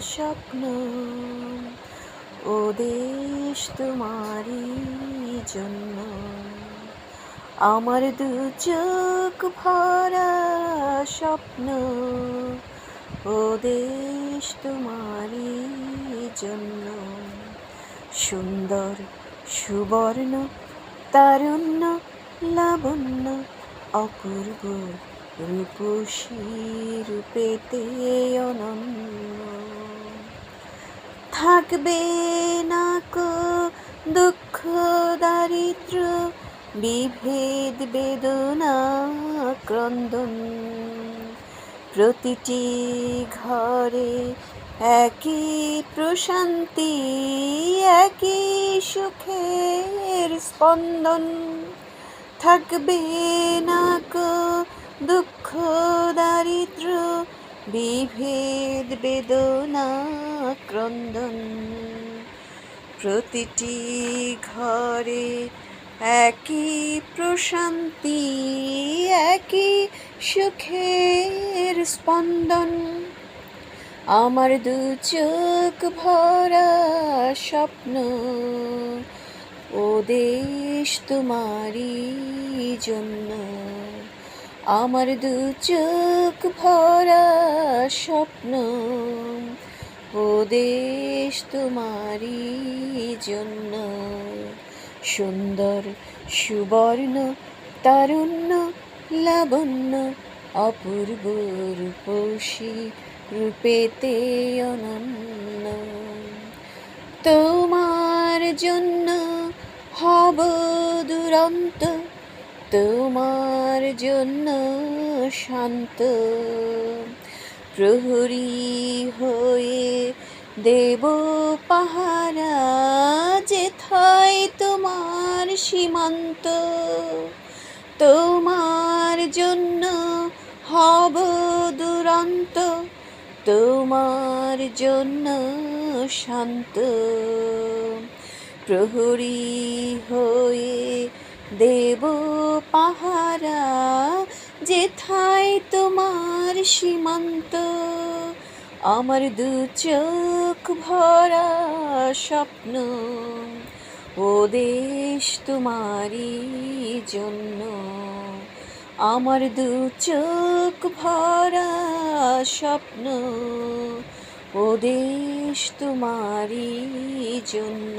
স্বপ্ন ও দেশ তোমারই জন্য। আমার দু চোখ ভরা স্বপ্ন ও দেশ তোমারই জন্য। সুন্দর, সুবর্ণ, তারুণ্য, লাবণ্য, অপূর্ব রূপসী রূপেতে অনন্য। থাকবে না কো দুঃখ, দারিদ্র, বিভেদ, বেদনা, ক্রন্দন। প্রতিটি ঘরে একই প্রশান্তি, একই সুখের স্পন্দন। থাকবে না কো বিভেদ বেদনা ক্রন্দন। প্রতিটি ঘরে একই প্রশান্তি, একই সুখের স্পন্দন। আমার দু চোখ ভরা স্বপ্ন, ও দেশ তোমারই জন্য। আমার দু চোখ ভরা স্বপ্ন, ও দেশ তোমারই জন্য। সুন্দর, সুবর্ণ, তারুণ্য, লাবণ্য, অপূর্ব রূপসী রূপেতে অনন্য। তোমার জন্য হব দুরন্ত তোমার জন্য শান্ত। প্রহরী হয়ে দেব পাহারা যেথায় তোমার সীমান্ত। তোমার জন্য হব দুরন্ত, তোমার জন্য শান্ত। প্রহরী হয়ে দেব পাহারা, যেথায় তোমার সীমান্ত। আমার দু চোখ ভরা স্বপ্ন, ও দেশ তোমারই জন্য। আমার দু চোখ ভরা স্বপ্ন, ও দেশ তোমারই জন্য।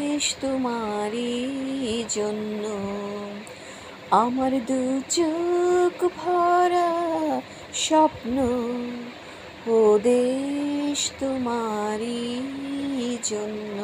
দেশ তোমারই জন্য। আমার দু চোখ ভরা স্বপ্ন ও দেশ তোমারই জন্য।